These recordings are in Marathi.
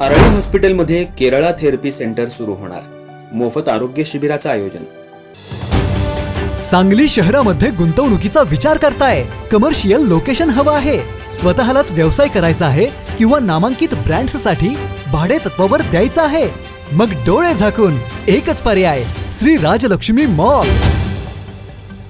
आरळी हॉस्पिटलमध्ये केरळा थेरपी सेंटर सुरू होणार. मोफत आरोग्य शिबिराचं आयोजन. सांगली शहरामध्ये गुंतवणुकीचा विचार करताय. कमर्शियल लोकेशन हवं आहे. स्वतःलाच व्यवसाय करायचा आहे किंवा नामांकित ब्रँड्ससाठी भाडे तत्वावर द्यायचं आहे. मग डोळे झाकून एकच पर्याय श्री राजलक्ष्मी मॉल.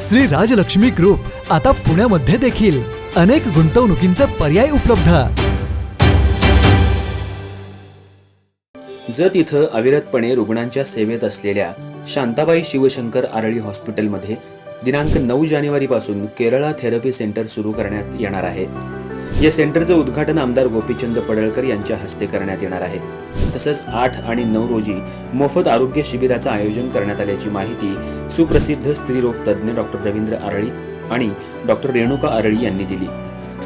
श्री राजलक्ष्मी ग्रुप आता पुण्यामध्ये देखील अनेक गुंतवणुकींचे पर्याय उपलब्ध. जत इथं अविरतपणे रुग्णांच्या सेवेत असलेल्या शांताबाई शिवशंकर आरळी हॉस्पिटलमध्ये दिनांक नऊ जानेवारीपासून केरळा थेरपी सेंटर सुरू करण्यात येणार आहे. या सेंटरचं उद्घाटन आमदार गोपीचंद पडळकर यांच्या हस्ते करण्यात येणार आहे. तसंच आठ आणि नऊ रोजी मोफत आरोग्य शिबिराचं आयोजन करण्यात आल्याची माहिती सुप्रसिद्ध स्त्रीरोग तज्ज्ञ डॉक्टर रवींद्र आरळी आणि डॉक्टर रेणुका आरळी यांनी दिली.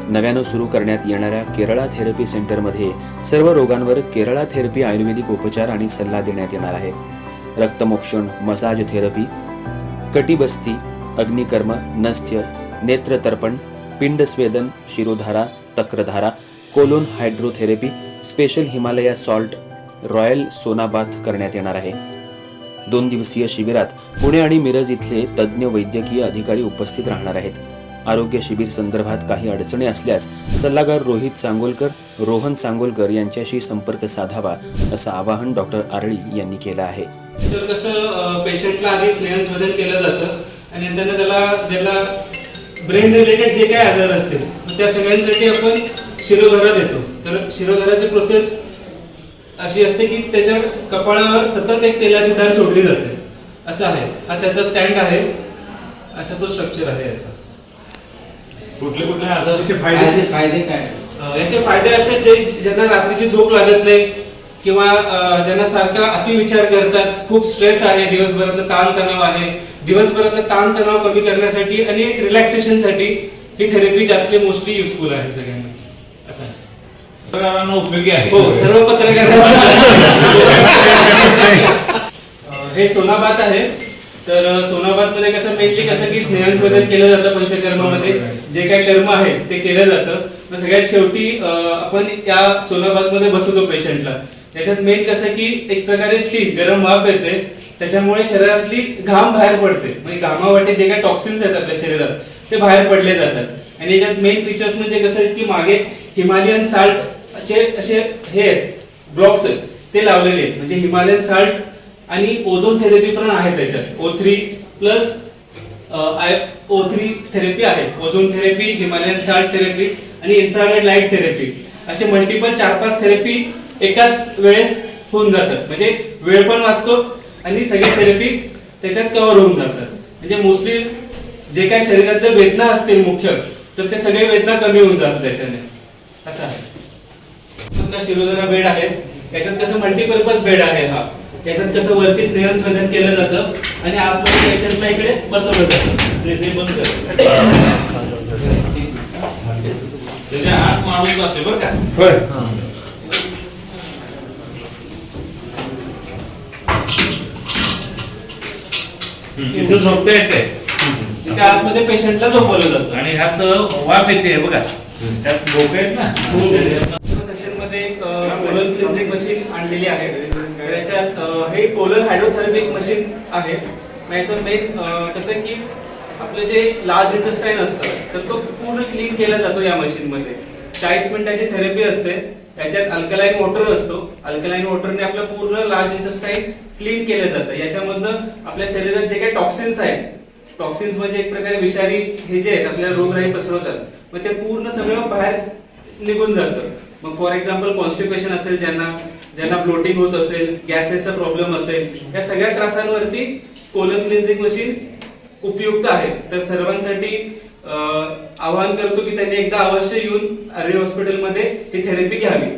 नव्यानं सुरू करण्यात येणाऱ्या केरळा थेरपी सेंटरमध्ये सर्व रोगांवर केरळा थेरपी आयुर्वेदिक उपचार आणि सल्ला देण्यात येणार आहे. रक्तमोक्षण मसाज थेरपी कटिबस्ती अग्निकर्म नस्य नेत्रतर्पण पिंडस्वेदन शिरोधारा तक्रधारा colon hydrotherapy special Himalaya salt royal sauna bath करण्यात येणार आहे. दोन दिवसीय शिबिरात पुणे आणि मिरज इथले तज्ज्ञ वैद्यकीय अधिकारी उपस्थित राहणार आहेत. आरोग्य शिबिर संदर्भात काही अडचणी असल्यास सल्लागार रोहित सांगोलकर रोहन सांगोलकर यांच्याशी संपर्क साधावा असं आवाहन डॉक्टर आरळी यांनी केलं आहे. तर कसं पेशंटला आधी स्नेहसंवर्धन केलं जातं आणि त्याला ज्याला ब्रेन रिलेटेड जे काय आजार असतील मग त्या सगळ्यांसाठी आपण शिरोधारा देतो. तर शिरोधाराची प्रोसेस अशी असते की त्याच्या कपाळावर सतत एक तेलाची धार सोडली जाते. असं आहे. हा त्याचा स्टँड आहे. असा तो स्ट्रक्चर आहे याचा. कुठले कुठले आजाराचे फायदे? फायदे काय? याचे फायदे असतात जे ज्यांना रात्रीची झोप लागत नाही किंवा ज्यांना सारखा अतिविचार करतात खूप स्ट्रेस आहे दिवसभरातला ताणतणाव आहे. दिवसभरातला ताणतणाव कमी करण्यासाठी आणि एक रिलॅक्सेशनसाठी ही थेरपी जास्त मोस्टली युजफुल आहे सगळ्यांना. असं. पत्रकारांना उपयोगी आहे. हो सर्व पत्रकार हे सोनाबात आहे. तर सोनाबात मध्ये कसं मेनली कसं की स्नेहांसर्जन केलं जातं पंचकर्मामध्ये. जे काही कर्म आहे ते केलं जातं. सगळ्यात शेवटी आपण या सोनाबात मध्ये बसवतो पेशंटला याच्यात मेन कसं की एक प्रकारे स्टीम गरम वाफ येते. त्याच्यामुळे शरीरातली घाम बाहेर पडते. म्हणजे घामावाटे जे काही टॉक्सिन्स आहेत आपल्या शरीरात ते बाहेर पडले जातात. आणि याच्यात मेन फीचर्स म्हणजे कसं आहे की मागे हिमालयन साल्ट चे असे हे आहेत ब्लॉक्स आहेत. ते लावलेले आहेत. म्हणजे हिमालयन साल्ट आणि ओझोन थेरपी पण आहे त्याच्यात. O three plus O three therapy आहे. Ozone therapy Himalayan salt therapy आणि इन्फ्रारेड लाइट थेरपी असे मल्टिपल चार पाच थेरपी एकाच वेळेस होऊन जातात. म्हणजे वेळ पण वाचतो आणि सगळे थेरपी त्याच्यात कव्हर होऊन जातात. म्हणजे मोस्टली जे काही शरीरातल्या वेदना असतील मुख्य तर ते सगळे वेदना कमी होऊन जातात त्याच्याने. असं आहे. शिरोधरा बेड आहे. त्याच्यात कसं मल्टीपर्पज बेड आहे हा. त्याच्यात कसं वरती स्नेहन स्वेदन केलं जातं आणि आतमध्ये पेशंटला इकडे बसवलं जातं. ते ते बंद कर. त्याच्या आत माणूस जाते बरं का इथं झोपता येते तिथे आतमध्ये पेशंटला झोपवलं जातं. आणि ह्यात वाफ येते बघा. त्यात लोक आहेत ना. सेक्शनमध्ये एक कोलन क्लिन्झिंग मशीन आणलेली आहे. तर याच्यात अ, हे कोलन हायड्रोथेरपिक मशीन आहे. याचं मेन कसं की आपलं जे लार्ज इंटेस्टाईन असतं तर तो पूर्ण क्लीन केला जातो या मशीन मध्ये. चाळीस मिनिटाची थेरपी असते. याच्यात अल्कलाईन वॉटर असतो. अल्कलाईन वॉटरने आपलं पूर्ण लार्ज इंटेस्टाईन क्लीन केलं जातं. याच्यामधनं आपल्या शरीरात जे काही टॉक्सिन्स आहेत टॉक्सिन्स म्हणजे एक प्रकारे विषारी हे जे आहेत आपल्याला रोगराई पसरवतात. मग ते पूर्ण सगळं बाहेर निघून जातं. मग फॉर एक्झाम्पल कॉन्स्टिपेशन असेल ज्यांना ज्यांना ब्लोटिंग होत असेल गॅसेसचा प्रॉब्लेम असेल या सगळ्या त्रासांवरती कोलन क्लिन्झिंग मशीन उपयुक्त आहे. तर सर्वांसाठी आवाहन करतो की त्यांनी एकदा अवश्य येऊन आर्य हॉस्पिटलमध्ये ही थेरपी घ्यावी.